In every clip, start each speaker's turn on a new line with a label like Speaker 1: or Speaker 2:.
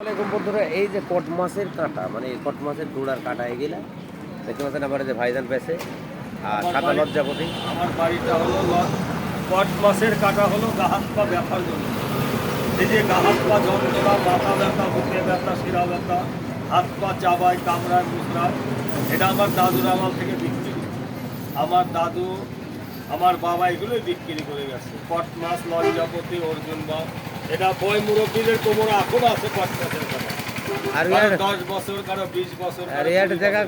Speaker 1: আসসালামাইকুম বন্ধুরা এই যে কট মাছের কাঁটা মানে এই কট মাছের ডোড়ার কাঁটা এগুলা দেখতে পাচ্ছেন আমার যে ভাইজান পেছে আর
Speaker 2: আমার
Speaker 1: সাদা লজ্জাপতি।
Speaker 2: আমার বাড়িটা হলো কট মাসের কাটা হলো গা হাত পা ব্যথার জন্য। এই যে গা হাত পা যন্ত্রণা মাথা ব্যথা বুকে ব্যথা শিরা ব্যথা হাত পা চাবায় কামড়ায় মুসরায় এটা আমার দাদুর আমল থেকে বিক্রি। আমার দাদু আমার বাবা এগুলোই বিক্রি করে গেছে। কট মাছ লজ্জাপতি অর্জুন বা এটা বই মুরব্বীদের কোমরে এখনও আছে কট মাছের কাটা
Speaker 1: আর
Speaker 2: দশ বছর কারও বিশ বছর
Speaker 1: আর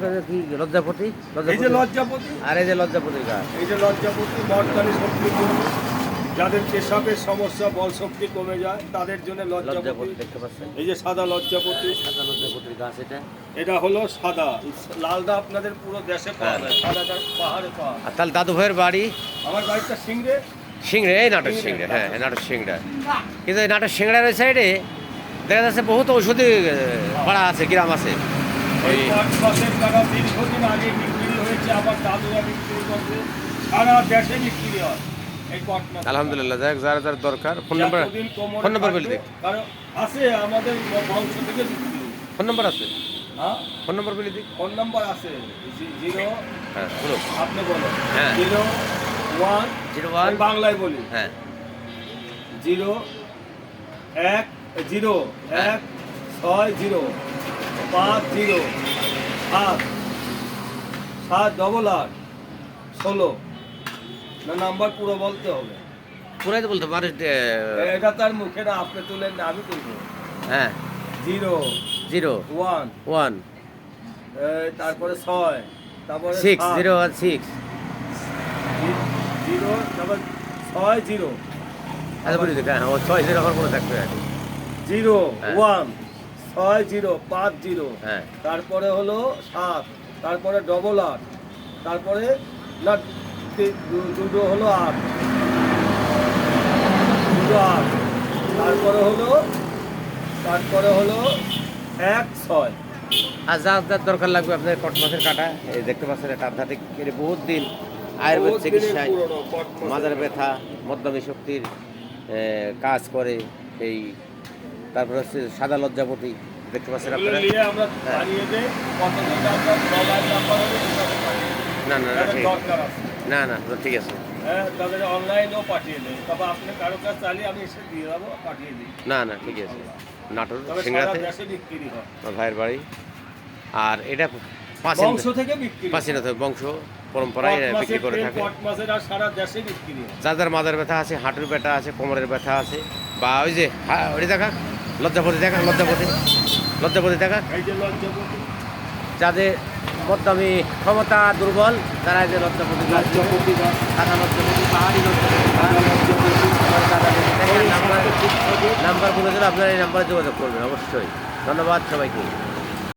Speaker 2: বছর।
Speaker 1: কি লজ্জাপতি?
Speaker 2: এই যে
Speaker 1: লজ্জাপতি। আর এই যে লজ্জাপতি গাছ
Speaker 2: এই যে লজ্জাপতি মর্দানি শক্তি কমে যাদের পেশাবের সমস্যা বল শক্তি কমে যায় তাদের জন্য
Speaker 1: লজ্জাপতি। দেখতে পাচ্ছেন?
Speaker 2: এই যে সাদা লজ্জাপতি।
Speaker 1: সাদা লজ্জাপতির গাছ এটা?
Speaker 2: এটা হলো সাদা। লালদা আপনাদের পুরো দেশে পাওয়া যায়। সাদাটা পাহাড়ে পাওয়া
Speaker 1: আর তাহলে দাদু ভাইয়ের বাড়ি?
Speaker 2: আমার বাড়িটা সিংড়ে।
Speaker 1: সিংড়ে এই নাটক সিংড়ে হ্যাঁ নাটক সিংড়া। কিন্তু এই নাটক সিংড়ার ওই সাইডে দেখা যাচ্ছে বহুত ঔষধি আহ, পাড়া আছে গ্রাম আছে। ওই
Speaker 2: টাকা দীর্ঘদিন আগে বিক্রি হয়েছে আমার দাদুরা বিক্রি করছে। সারা দেশে বিক্রি হয়।
Speaker 1: আলহামদুলিল্লাহ যাক যার যার দরকার ফোন নাম্বার ফোন নাম্বার বলে দিক।
Speaker 2: আছে আমাদের বংশ থেকে
Speaker 1: ফোন নাম্বার আছে?
Speaker 2: হ্যাঁ?
Speaker 1: ফোন নাম্বার বলে দিক।
Speaker 2: ফোন নাম্বার আছে জিরো
Speaker 1: হ্যাঁ বলো।
Speaker 2: আপনি বলেন
Speaker 1: হ্যাঁ।
Speaker 2: জিরো ওয়ান
Speaker 1: জিরো ওয়ান
Speaker 2: বাংলায় বলি।
Speaker 1: হ্যাঁ।
Speaker 2: জিরো এক জিরো
Speaker 1: হ্যাঁ।
Speaker 2: এক ছয় জিরো পাঁচ জিরো সাত সাত ডবল আট ষোলো। না নাম্বার পুরো বলতে হবে।
Speaker 1: পুরাই তো বলতে আহ,
Speaker 2: এটা তার মুখে না আপনি তুলেন না আমি তুলবো।
Speaker 1: হ্যাঁ।
Speaker 2: জিরো।
Speaker 1: জিরো।
Speaker 2: ওয়ান।
Speaker 1: ওয়ান।
Speaker 2: তারপরে ছয়। তারপরে
Speaker 1: six zero one six.
Speaker 2: Zero তারপর ছয় জিরো।
Speaker 1: আচ্ছা হ্যাঁ ও ছয় জিরো আমার কোনো থাকবে
Speaker 2: জিরো
Speaker 1: হ্যাঁ।
Speaker 2: ওয়ান ছয় জিরো পাঁচ জিরো।
Speaker 1: হ্যাঁ।
Speaker 2: তারপরে হলো সাত তারপরে ডবল আট তারপরে না দু- দুটো হলো আট। দুটো আট। তারপরে হলো তারপরে হলো এক ছয়।
Speaker 1: আর যার যার দরকার লাগবে আপনার কট মাছের কাটা এই দেখতে পাচ্ছেন এটা আধ্যাত্মিক এর বহুত দিন আয়ুর্বেদ চিকিৎসায় মাজার ব্যথা মদ্যমী শক্তির কাজ করে এই তারপর হচ্ছে সাদা লজ্জাপতি দেখতে পাচ্ছেন আপনারা।
Speaker 2: আমরা
Speaker 1: না না না ঠিক
Speaker 2: আছে।
Speaker 1: না ঠিক আছে।
Speaker 2: হ্যাঁ অনলাইনেও পাঠিয়ে দেয় তবে আপনি কারও কাছে চালিয়ে আমি এসে দিয়ে যাব পাঠিয়ে দিই।
Speaker 1: না না ঠিক আছে। নাটোর সিংড়াতে
Speaker 2: হয়।
Speaker 1: ভাইয়ের বাড়ি। আর এটা
Speaker 2: বংশ থেকে বিক্রি
Speaker 1: বংশ পরম্পরায় বিক্রি করে থাকে।
Speaker 2: কট মাছের সারা দেশে বিক্রি
Speaker 1: যাদের মাথার ব্যথা আছে হাঁটুর ব্যথা আছে কোমরের ব্যথা আছে বা ওই যে ওই দেখা লজ্জাপতি দেখা লজ্জাপতি লজ্জাপতি দেখা। যাদের মধ্যমী ক্ষমতা দুর্বল তারা যে লজ্জাপতি
Speaker 2: লজ্জাপতি
Speaker 1: সাদা লজ্জাপতি পাহাড়ি নাম্বারগুলো নাম্বার নাম্বার আপনারা এই নাম্বারে যোগাযোগ করবেন অবশ্যই। ধন্যবাদ সবাইকে।